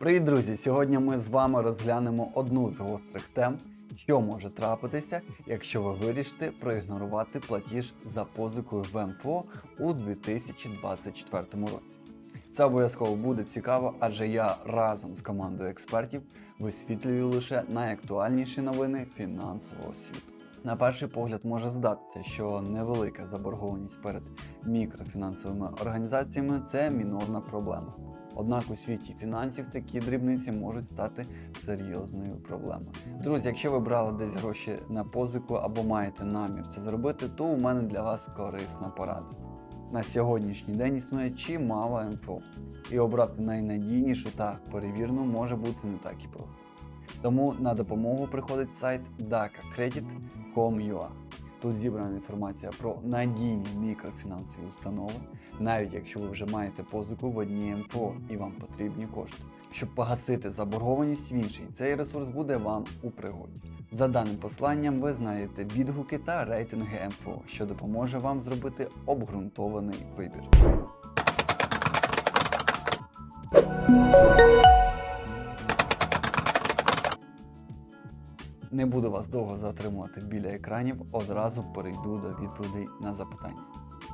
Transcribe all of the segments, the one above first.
Привіт, друзі! Сьогодні ми з вами розглянемо одну з гострих тем, що може трапитися, якщо ви вирішите проігнорувати платіж за позикою в МФО у 2024 році. Це обов'язково буде цікаво, адже я разом з командою експертів висвітлюю лише найактуальніші новини фінансового світу. На перший погляд може здатися, що невелика заборгованість перед мікрофінансовими організаціями це мінорна проблема. Однак у світі фінансів такі дрібниці можуть стати серйозною проблемою. Друзі, якщо ви брали десь гроші на позику або маєте намір це зробити, то у мене для вас корисна порада. На сьогоднішній день існує чимало МФО, і обрати найнадійнішу та перевірну може бути не так і просто. Тому на допомогу приходить сайт dakacredit.com.ua. Тут зібрана інформація про надійні мікрофінансові установи, навіть якщо ви вже маєте позику в одній МФО і вам потрібні кошти. Щоб погасити заборгованість в іншій, цей ресурс буде вам у пригоді. За даним посланням ви знайдете відгуки та рейтинги МФО, що допоможе вам зробити обґрунтований вибір. Не буду вас довго затримувати біля екранів, одразу перейду до відповідей на запитання.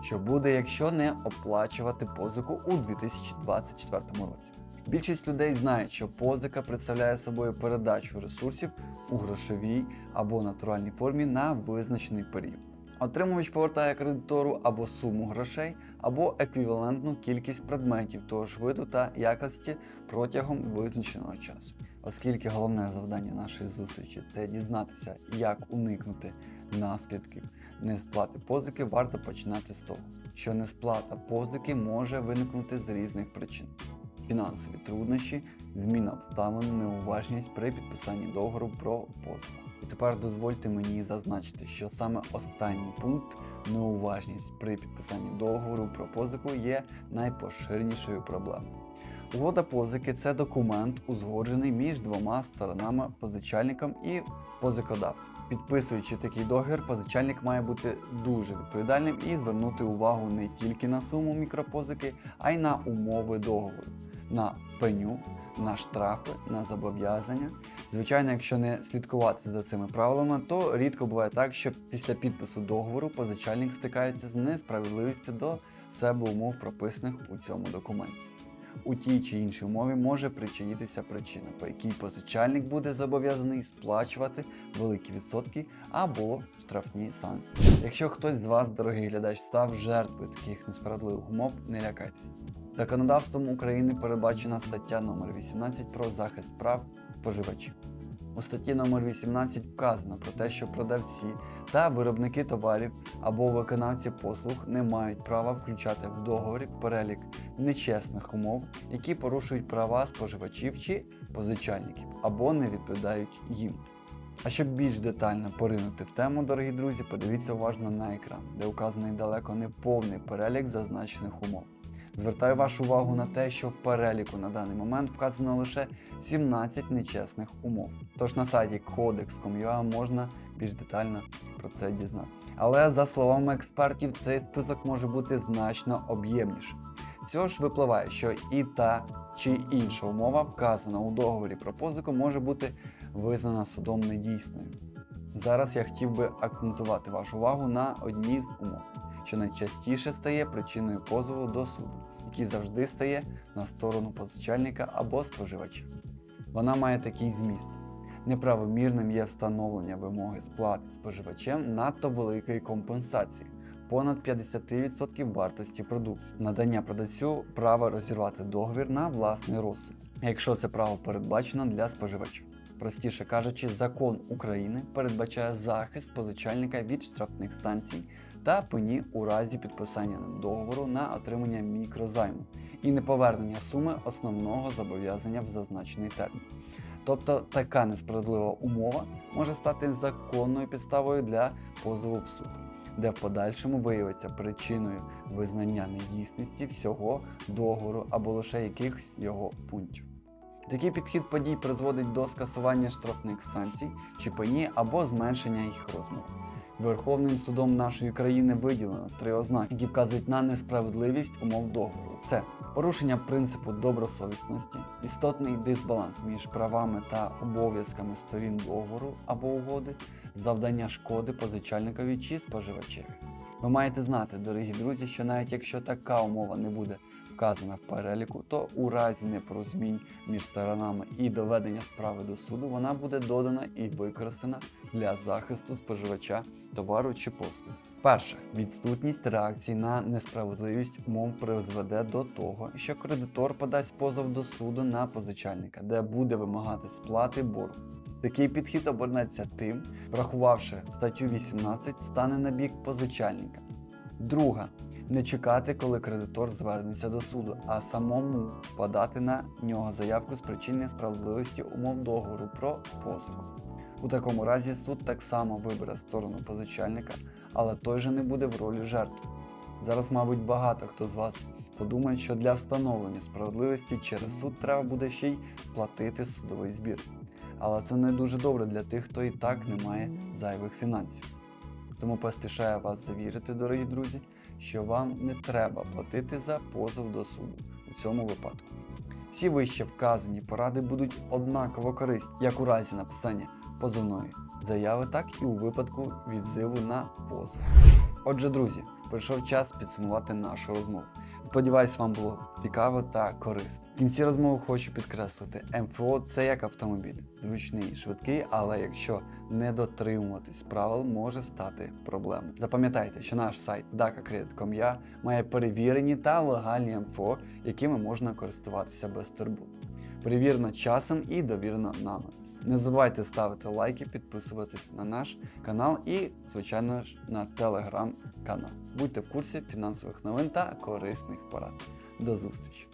Що буде, якщо не оплачувати позику у 2024 році? Більшість людей знають, що позика представляє собою передачу ресурсів у грошовій або натуральній формі на визначений період. Отримувач повертає кредитору або суму грошей, або еквівалентну кількість предметів того ж виду та якості протягом визначеного часу. Оскільки головне завдання нашої зустрічі це дізнатися, як уникнути наслідків несплати позики, варто починати з того, що несплата позики може виникнути з різних причин: фінансові труднощі, зміна обставин, неуважність при підписанні договору про позику. І тепер дозвольте мені зазначити, що саме останній пункт неуважність при підписанні договору про позику є найпоширенішою проблемою. Угода позики це документ, узгоджений між двома сторонами позичальником і позикодавцем. Підписуючи такий договір, позичальник має бути дуже відповідальним і звернути увагу не тільки на суму мікропозики, а й на умови договору, на пеню, на штрафи, на зобов'язання. Звичайно, якщо не слідкувати за цими правилами, то рідко буває так, що після підпису договору позичальник стикається з несправедливістю до себе умов, прописаних у цьому документі. У тій чи іншій умові може причинитися причина, по якій позичальник буде зобов'язаний сплачувати великі відсотки або штрафні санкції. Якщо хтось з вас, дорогий глядач, став жертвою таких несправедливих умов, не лякайтесь. Законодавством України передбачена стаття номер 18 про захист прав споживачів. У статті номер 18 вказано про те, що продавці та виробники товарів або виконавці послуг не мають права включати в договорі перелік нечесних умов, які порушують права споживачів чи позичальників або не відповідають їм. А щоб більш детально поринути в тему, дорогі друзі, подивіться уважно на екран, де указаний далеко не повний перелік зазначених умов. Звертаю вашу увагу на те, що в переліку на даний момент вказано лише 17 нечесних умов. Тож на сайті codex.com.ua можна більш детально про це дізнатися. Але за словами експертів, цей список може бути значно об'ємнішим. Цього ж випливає, що і та чи інша умова, вказана у договорі про позику, може бути визнана судом недійсною. Зараз я хотів би акцентувати вашу увагу на одній з умов, що найчастіше стає причиною позову до суду, який завжди стає на сторону позичальника або споживача. Вона має такий зміст. Неправомірним є встановлення вимоги сплати споживачем надто великої компенсації понад 50% вартості продукції, надання продавцю права розірвати договір на власний розсуд, якщо це право передбачено для споживача. Простіше кажучи, закон України передбачає захист позичальника від штрафних санкцій та пені у разі підписання договору на отримання мікрозайму і неповернення суми основного зобов'язання в зазначений термін. Тобто така несправедлива умова може стати законною підставою для позову в суд, де в подальшому виявиться причиною визнання недійсності всього договору або лише якихось його пунктів. Такий підхід подій призводить до скасування штрафних санкцій чи пені або зменшення їх розміру. Верховним судом нашої країни виділено три ознаки, які вказують на несправедливість умов договору. Це порушення принципу добросовісності, істотний дисбаланс між правами та обов'язками сторін договору або угоди, завдання шкоди позичальникові чи споживачеві. Ви маєте знати, дорогі друзі, що навіть якщо така умова не буде вказана в переліку, то у разі непорозумінь між сторонами і доведення справи до суду вона буде додана і використана для захисту споживача товару чи послуг. Перше, відсутність реакції на несправедливість умов призведе до того, що кредитор подасть позов до суду на позичальника, де буде вимагати сплати боргу. Такий підхід обернеться тим, врахувавши статтю 18, стане на бік позичальника. Друга. Не чекати, коли кредитор звернеться до суду, а самому подати на нього заявку з причин несправедливості умов договору про позику. У такому разі суд так само вибере сторону позичальника, але той же не буде в ролі жертви. Зараз, мабуть, багато хто з вас подумає, що для встановлення справедливості через суд треба буде ще й сплатити судовий збір. Але це не дуже добре для тих, хто і так не має зайвих фінансів. Тому поспішаю вас завірити, дорогі друзі, що вам не треба платити за позов до суду у цьому випадку. Всі вище вказані поради будуть однаково корисні, як у разі написання позовної заяви, так і у випадку відзиву на позов. Отже, друзі, прийшов час підсумувати нашу розмову. Сподіваюсь, вам було цікаво та корисно. В кінці розмови хочу підкреслити, МФО це як автомобіль, зручний, швидкий, але якщо не дотримуватись правил, може стати проблемою. Запам'ятайте, що наш сайт dakacredit.com.ua має перевірені та легальні МФО, якими можна користуватися без турбут. Перевірено часом і довірено нами. Не забувайте ставити лайки, підписуватись на наш канал і, звичайно ж, на телеграм-канал. Будьте в курсі фінансових новин та корисних порад. До зустрічі!